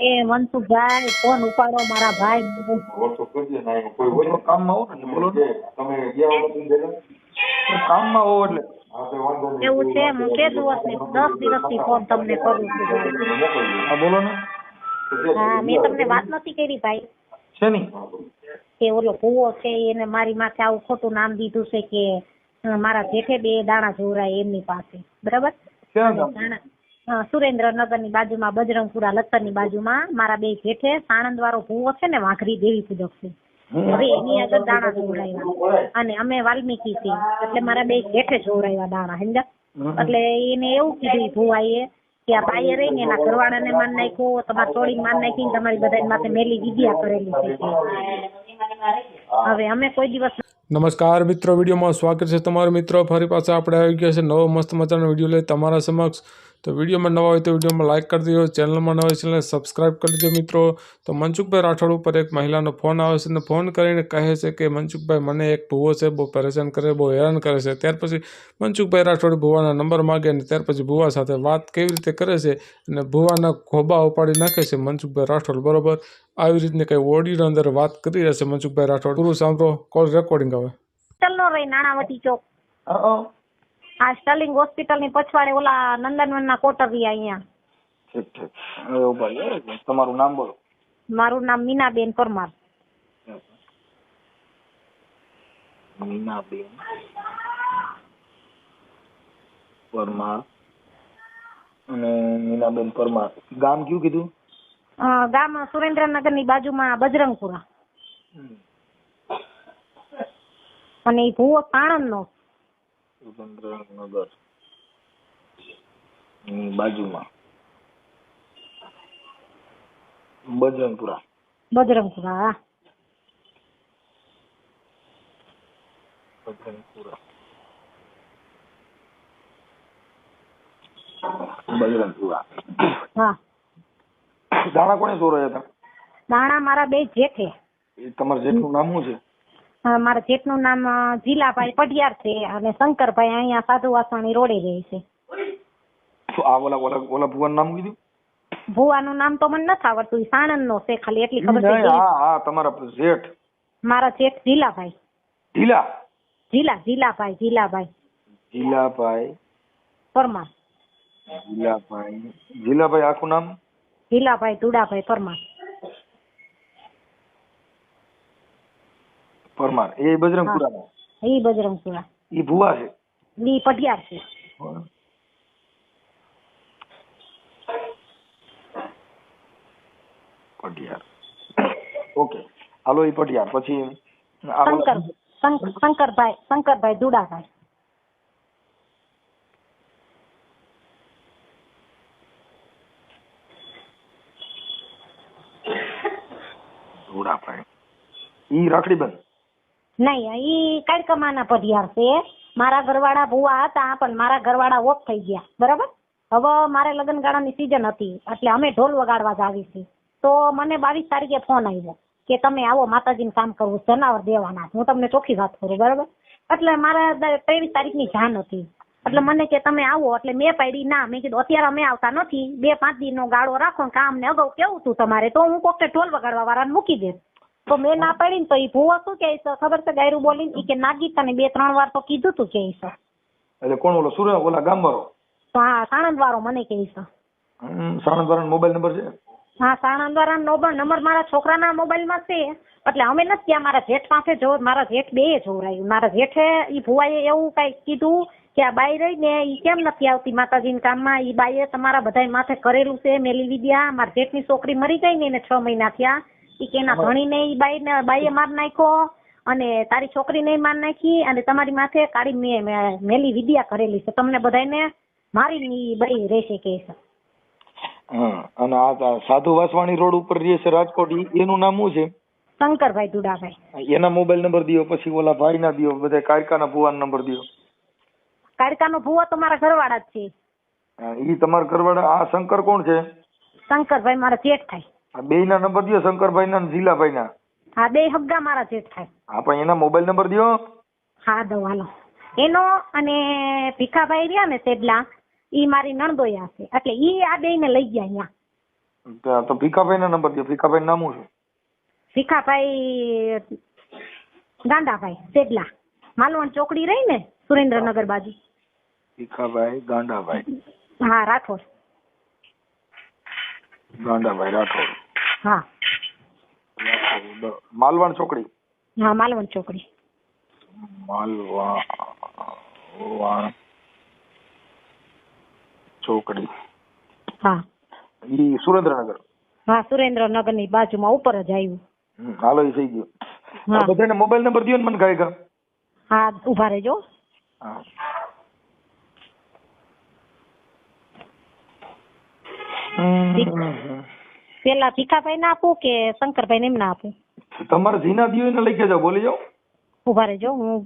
એ Mansukhbhai phone ઉપાડો મારા ભાઈ. ને કોઈ હોય. કામમાં હો ને બોલો તમે ગયા વખતે ભેગા? કામમાં હો એટલે. એવું છે હું કે દિવસથી દસ દિવસથી ફોન તમને કરું છું. બોલો ને. હા મેં તમને વાત નથી કરી ભાઈ. શેની કે ઓલો કુવો છે એને મારી માથે આવું ખોટું નામ દીધું છે કે મારા જેઠે બે દાણા જોરાય એમની પાસે. બરાબર? દાણા. સુરેન્દ્રનગરની બાજુમાં બજરંગપુરા લખતરની બાજુમાં મારા બે જેઠે સાણંદ વાળો ભૂવો છે ને વાઘરી દેવી પૂજક છે. હવે એની આગળ દાણા જોવડાવ્યા. અને અમે વાલ્મીકી છીએ એટલે મારા બે જેઠે જોવડાવ્યા દાણા સમજા એટલે એને એવું કીધું ભૂવાઈએ કે આ બાઈએ રહીને એના ઘરવાળાને માન નાખ્યો તમારી ચોળી માન નાખી ને તમારી બધા માથે મેલી વિદ્યા કરેલી છે. હવે અમે કોઈ દિવસ નમસ્કાર મિત્રો વિડીયોમાં સ્વાગત છે તમારું મિત્રો. ફરી પાછા આપણે આવી ગયા છે નવો મસ્ત મજાનો વીડિયો લઈ તમારા સમક્ષ. તો વિડીયોમાં નવા હોય તો વિડીયોમાં લાઇક કરી દો ચેનલમાં નવા હોય ચેનલને સબસ્ક્રાઇબ કરી દેજો મિત્રો. તો મનસુખભાઈ રાઠોડ ઉપર એક મહિલાનો ફોન આવે છે અને ફોન કરીને કહે છે કે મનસુખભાઈ મને એક ભૂવો છે બહુ પરેશાન કરે બહુ હેરાન કરે છે. ત્યાર પછી મનસુખભાઈ રાઠોડ ભુવાના નંબર માગે અને ત્યાર પછી ભુવા સાથે વાત કેવી રીતે કરે છે અને ભુવાના ખોબા ઉપાડી નાખે છે મનસુખભાઈ રાઠોડ. બરોબર? આવી રીતની કંઈ ઓડિયો અંદર વાત કરી રહ્યા છે મનસુખભાઈ રાઠોડ. પૂરું સાંભળો. કોલ રેકોર્ડિંગ આવે નો રહી નાણાવટી ચોક. હા, હા. આ સ્ટર્લિંગ હોસ્પિટલની પછવાડે ઓલા નંદનવન ના કોટર રહ્યા અહીંયા. ઠીક ઠીક. હવે ઊભા રહ્યો. તમારું નામ બોલો. મારું નામ મીનાબેન પરમાર. મીનાબેન પરમાર. અને મીનાબેન પરમાર. ગામ કયું કીધું? અ, ગામ સુરેન્દ્રનગરની બાજુમાં બજરંગપુરા. અને એ ભૂવો સાણંદ નો સુરેન્દ્રનગર બાજુમાં. બજરંગપુરા. બજરંગપુરા. હા બજરંગપુરા. બજરંગપુરા. હા. દાણા કોને ચોરાયા હતા? દાણા મારા બે જેઠે. તમારા જેઠનું નામ શું છે? મારા જેઠનું નામ જીલાભાઈ પઢિયાર છે અને શંકરભાઈ અહીંયા સાધુ વાસણી રોડે રહે છે. આ ઓલા ઓલા ઓલા ભુવાનું નામ કીધું? ભુવાનું નામ તો મને નથી આવડતું સાણંદ નો છે ખાલી એટલી ખબર છે હા હા તમારા જેઠ. મારા જેઠ જીલાભાઈ. જીલા? જીલા જીલાભાઈ જીલાભાઈ. જીલાભાઈ. પરમાર. જીલાભાઈ. જીલાભાઈ આખું નામ? જીલાભાઈ દુડાભાઈ પરમાર. પરમાર. એ બજરંગપુરા એ બજરંગપુરા એ ભુવા છે. ઈ પટિયાર છે. પટિયાર. ઓકે. હાલો એ પટિયાર. પછી શંકર શંકરભાઈ શંકરભાઈ દુડાભાઈ. ઈ રાખડી બંધ. નહીં ઈ કાળકમાના પઢિયાર છે. મારા ઘરવાળા ભુવા હતા, પણ મારા ઘરવાળા ઓફ થઈ ગયા. બરાબર? હવે મારે લગ્ન ગાળાની સીઝન હતી, એટલે અમે ઢોલ વગાડવા જ આવી તો મને બાવીસ તારીખે ફોન આવ્યો કે તમે આવો, માતાજીનું કામ કરવું જનાવર દેવાના હું તમને ચોખ્ખી વાત કરું, બરાબર? એટલે મારે ત્રેવીસ તારીખની જાન હતી. એટલે મને કે તમે આવો, એટલે મેં પાડી, ના, મેં કીધું, અત્યારે અમે આવતા નથી. બે પાંચ દિનનો ગાળો રાખો કામ ને અગાઉ કેવું હતું તમારે? તો હું કોકને ઢોલ વગાડવા વાળાને મૂકી દે તો મેં ના પાડી ને તો એ ભૂવો શું કહે છે? ખબર છે ગાયરું બોલીને? ઈ કે નાગી તને બે ત્રણ વાર તો કીધું તું કે છે. એટલે કોણ ઓલો સુરે ઓલા ગામવાળો? તો હા સાણંદ વાળો મને કહે છે. હમ, સાણંદવાળાનો મોબાઈલ નંબર છે? હા સાણંદ વાળા નંબર મારા છોકરાના મોબાઈલમાં છે. એટલે અમે નથી ત્યાં મારા જેઠ પાસે જો મારા જેઠ બે જોવરાયું મારા જેઠે ઈ ભુવાએ એવું કઈ કીધું કે આ બાઈ રહી ને ઈ કેમ નથી આવતી માતાજીના કામમાં? ઈ બાઈએ તમારા બધાય માથે કરેલું છે મેલી વિદ્યા મારા જેઠની છોકરી મરી ગઈ ને એને છ મહિના થયા. ઈ કે એના ધણીને ઈ બાઈને બાઈએ માર નાખ્યો અને તારી છોકરીને માર નાખી અને તમારી માથે કાળી મે- મેલી વિદ્યા કરેલી છે. તમને બધાને મારીને ઈ બાઈ રહેશે કે છે. અને આ સાધુ વાસવાણી રોડ ઉપર રહે છે રાજકોટ એનું નામ શું છે? શંકરભાઈ દુડાભાઈ. એના મોબાઈલ નંબર દિયો પછી ઓલા ભાઈ ના દિયો બધા કારકાના ભુવા નંબર દિયો. કાળકાનો ભુવા તો મારા ઘરવાળા જ છે. ઈ તમારા ઘરવાળા આ શંકર કોણ છે? શંકરભાઈ મારા શેઠ થાય આ બે ના નંબર દો શંકરભાઈ ના જીલાભાઈ ના હા બે હગ્ગા મારા જેઠ થાય. હા પણ એના મોબાઈલ નંબર દો હા હાલો. એનો અને ભીખાભાઈ રહ્યા ને સેડલા ઈ મારી નણદોયા છે. એટલે ઈ આ બે ને લઈ ગયા અહીંયા. તો ભીખાભાઈ ના નંબર દો ભીખાભાઈ નામ શું ભીખાભાઈ ગાંડાભાઈ સેડલા માલવણ ચોકડી રહી ને સુરેન્દ્રનગર બાજુ. ભીખાભાઈ ગાંડાભાઈ. હા રાઠોડ. ગાંડાભાઈ રાઠોડ. હા. રાઠોડ. ચોકડી. હા માલવણ ચોકડી. માલવાણ ચોકડી. હા. ઈ સુરેન્દ્રનગર. હા સુરેન્દ્રનગરની બાજુમાં ઉપર જ આવ્યું. હાલો ઈ થઈ ગયું. હા. બધાને મોબાઈલ નંબર દયો ને મને કહે હા ઊભા રહેજો. હા. હમ. પેલા ભીખાભાઈ ને આપું કે શંકરભાઈ ને એમને આપું? તમારે જીના દિયો એને લઈ જાઓ બોલી જાઓ. ઊભા રહેજો હું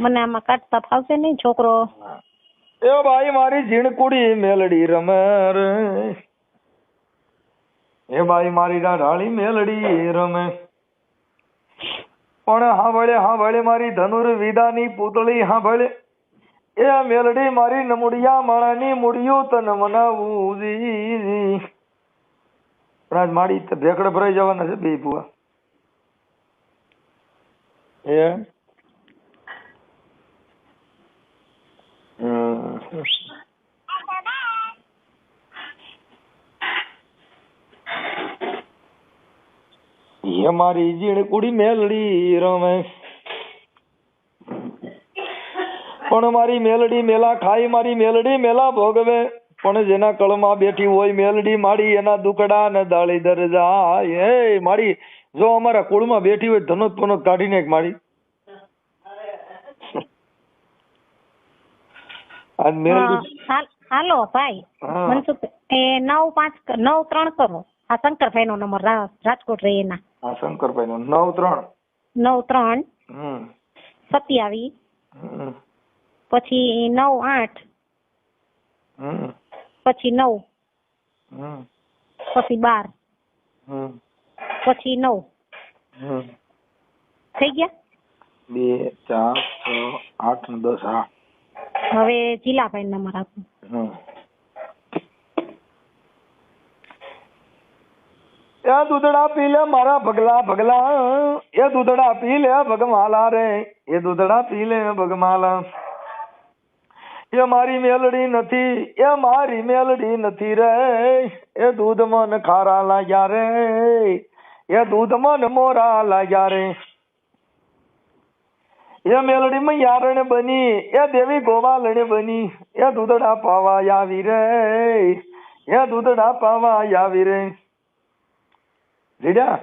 મને આમાં કાઢતા ફાવશે નહીં છોકરો. એ ભાઈ મારી ઝીણકુડી મેલડી રમે રે. એ ભાઈ મારી ઢાળી મેલડી રમે. પણ હાંભળે હાંભળે મારી ધનુર વિદાની પૂતળી હાંભળે. એ મેલડી મારી નમુડિયા માણાની મુડિયું તન મનાવું જી. પણ આજ માડી ભેકડે ભરાઈ જવાના છે બે ભુવા. એ. એ મારી ઝીણકુડી મેલડી રમે. પણ મારી મેલડી મેલા ખાઈ મારી મેલડી મેલા ભોગવે. પણ જેના કળમાં બેઠી હોય મેલડી માડી એના દુકડા ને દાળી દરજા એ માડી જો અમારા કુળમાં બેઠી હોય ધનોત પનોત કાઢીને એક માડી. આજ મેલડી હાલો ભાઈ. મનસુખ એ નવ પાંચ નવ ત્રણ કરો. આ શંકરભાઈ નો નંબર રાજકોટ રહે એના. હા શંકરભાઈ નો નવ ત્રણ. નવ ત્રણ. હમ. સત્યાવીસ. પછી નવ આઠ. હમ. પછી નવ પછી બાર પછી નવ થઈ ગયા? બે ચાર છ આઠ ને દસ હા. હવે જીલાભાઈ નંબર આપો. એ દૂધડા પી લે મારા ભગલા ભગલા. એ દૂધડા પી લે ભગમાલા રે. એ દૂધડા પી લે ભગમાલા એ મારી મેલડી નથી એ મારી મેલડી નથી રે. એ દૂધ મન ખારા લાગ્યા રે. એ દૂધ મન મોરા લાગ્યા રે. એ મેલડી માં યારણ બની એ દેવી ગોવાલણ બની. એ દૂધડા પાવા આવી રે. એ દૂધડા પાવા આવી રે. રીડા?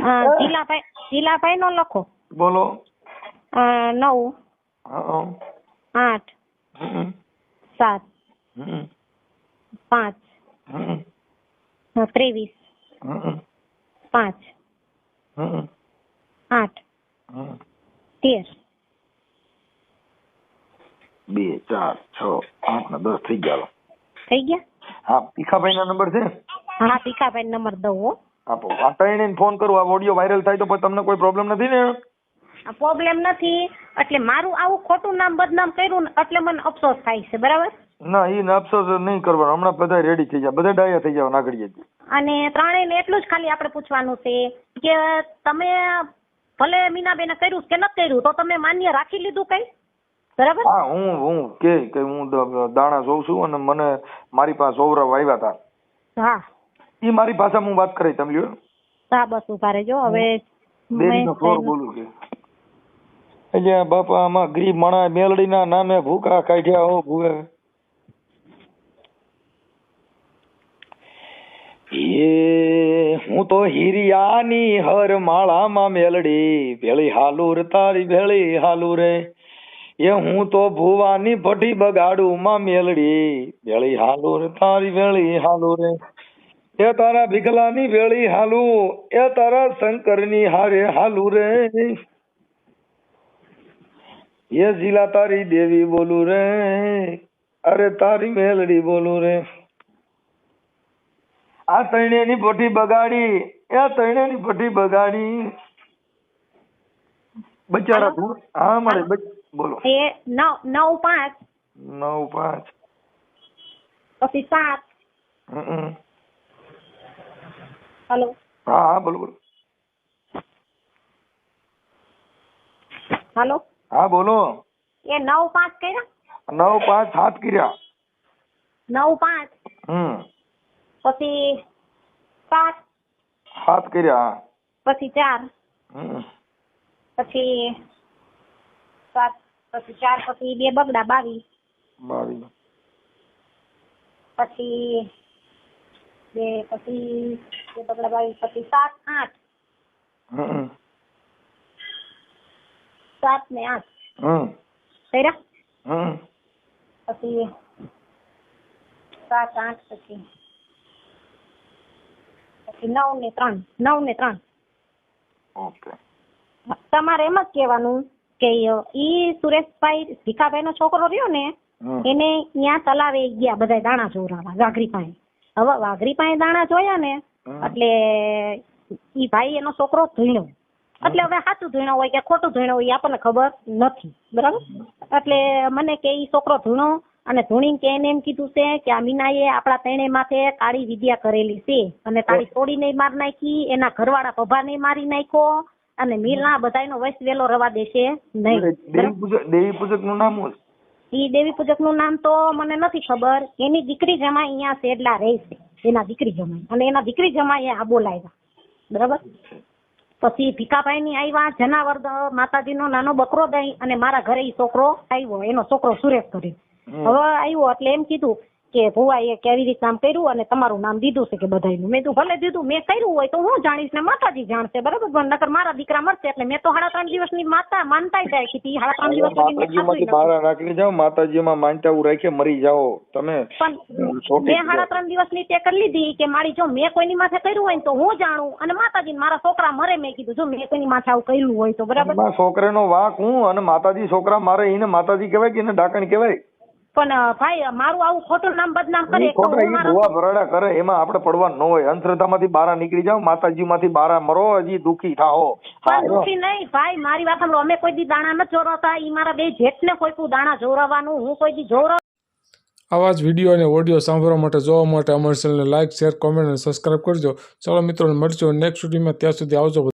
હા, જીલાભાઈ જીલાભાઈ નો લખો. બોલો. નવ. આઠ. હમ સાત. પાંચ. ત્રેવીસ. હમ પાંચ. આઠ. હમ તેર. બે ચાર છ આઠ ને દસ થઈ ગયા થઈ ગયા? હા ભીખાભાઈ ના નંબર છે? હા ભીખાભાઈ નંબર દઉં હો. આપો. આ ત્રણેયને ફોન કરું. આ ઓડિયો વાયરલ થાય તો પછી તમને કોઈ પ્રોબ્લેમ નથી ને? પ્રોબ્લેમ નથી એટલે મારું આવું ખોટું નામ બદનામ કર્યું ને એટલે મને અફસોસ થાય છે બરાબર? ના ઈ ને અફસોસ નહીં કરવાનો. હમણાં બધા રેડી થઈ જાય બધા ડાયા થઈ જાવ નાગડીએ. અને ત્રણેયને એટલું જ ખાલી આપણે પૂછવાનું છે કે તમે ભલે મીનાબેને કર્યું કે ન કર્યું તો તમે માન્ય રાખી લીધું કઈ? બરાબર? હા હું હું કે કે હું દાણા જોઉં છું અને મને મારી પાસે ઓવરા વાવ્યા હતા હા. ઈ મારી ભાષામાં હું વાત કરી તમે લ્યો. હા બસ ઊભા રહેજો. હવે મેં- બોલું છે. એટલે બાપા, આમાં ગરીબ માણા મેલડીના નામે ભૂખા કાઢ્યા હો ભૂવે. એ હું તો હિરિયાની હર માળામાં મેલડી, ભેળી હાલુર તારી ભેળી હાલુ રે એ હું તો ભુવાની ભઠી બગાડું માં મેલડી, ભેળી હાલુર તારી ભેળી હાલુ રે એ તારા ભીખલાની વેળી હાલુ, એ તારા શંકરની હારે હાલુ રે એ જીલા તારી દેવી બોલું રે અરે તારી મેલડી બોલું રે આ તૈણેની પોઠી બગાડી એ તૈણેની પોઠી બગાડી બચારા હા મળે બોલો એ નવ નવ પાંચ નવ પાંચ પછી સાત. હલો હા હા બોલો બોલો હલો હા બોલો. એ નવ પાંચ કર્યા? નવ પાંચ સાત કર્યા. નવ પાંચ? હમ. પછી સાત? સાત કર્યા પછી ચાર? હમ. પછી સાત પછી ચાર પછી બે બગડા બાવીસ. બાવીસ. પછી બે પછી બે બગડા બાવીસ પછી સાત આઠ. હમ. સાત ને આઠ. કર્યા? પછી સાત આઠ પછી પછી નવ ને ત્રણ. નવ ને ત્રણ. ઓકે. તમારે એમ જ કહેવાનું કે ઈ સુરેશભાઈ ભીખાભાઈ નો છોકરો રહ્યો ને એને ત્યાં તલાવે ગયા બધા દાણા જોરાવા વાઘરી પાસે હવે વાઘરી પાસે દાણા જોયા ને એટલે ઈ ભાઈ એનો છોકરો ધૂણ્યો એટલે હવે સાચું ધૂણો હોય કે ખોટું ધૂણ્યો હોય આપણને ખબર નથી બરાબર? એટલે મને કે ઈ છોકરો ધૂણો અને ધૂણી કે એને એમ કીધું છે કે આ મીનાએ આપણા તેણે માથે કાળી વિદ્યા કરેલી છે અને તારી છોડીને મારી નાખી એના ઘરવાળા પભાને મારી નાખ્યો અને મીરના બધાનો વૈશ વેલો રવા દેશે નહીં દેવી પૂજકનું નામ ઈ દેવી પૂજકનું નામ તો મને નથી ખબર એની દીકરી જમા અહીંયા સેડલા રહે છે એના દીકરી જમાઈ અને એના દીકરી જમાઈ આ બોલાવ્યા બરાબર? પછી ભીખાભાઈ ની આવ્યા જનાવર માતાજી નો નાનો બકરો દઈ અને મારા ઘરે ઈ છોકરો આવ્યો એનો છોકરો સુરેશ કરી હવે આવ્યો એટલે એમ કીધું કે ભુવાએ કેવી રીતે નામ કર્યું અને તમારું નામ દીધું છે કે બધાયનું? મેં તો ભલે દીધું મેં કર્યું હોય તો હું જાણીશ ને માતાજી જાણશે બરાબર? પણ નકર મારા દીકરા મરશે એટલે મેં તો સાડા ત્રણ દિવસની માતા માનતા જાય કે સાડા ત્રણ દિવસ માતાજીમાંથી બહાર રાખી જાઓ માતાજીમાં માનતા એવું રાખીએ મરી જાઓ. તમે પણ મેં સાડા ત્રણ દિવસની તે કરી લીધી કે મારી જો મેં કોઈની માથે કર્યું હોય તો હું જાણું અને માતાજી મારા છોકરા મરે મેં કીધું જો મેં કોઈની માથે આવું કર્યું હોય તો બરાબર? છોકરાનો વાક હું અને માતાજી છોકરા મારે એને માતાજી કહેવાય કે એને ડાકણ કહેવાય? પણ ભાઈ મારું આવું ખોટું નામ બદનામ કરે તો ખોટા હું મારા ભરાડા કરે એમાં આપણે પડવાનું ન હોય. અંધશ્રદ્ધામાંથી બહાર નીકળી જાઓ માતાજીમાંથી બહાર મરો હજી દુખી થાઓ. પણ દુખી નહીં ભાઈ મારી વાત સાંભળો. અમે કોઈ દી દાણા ન ચોરાતા ઈ મારા બે જેઠને કોઈ કોઈ દાણા ચોરાવાનું હું કોઈ દી જોરવ આવા જ વીડિયો અને ઓડિયો સાંભળવા માટે જોવા માટે અમારી ચેનલને લાઇક શેર કોમેન્ટ અને સબસ્ક્રાઇબ કરજો. ચાલો મિત્રો મળજો નેક્સ્ટ વિડીયોમાં ત્યાં સુધી આવજો.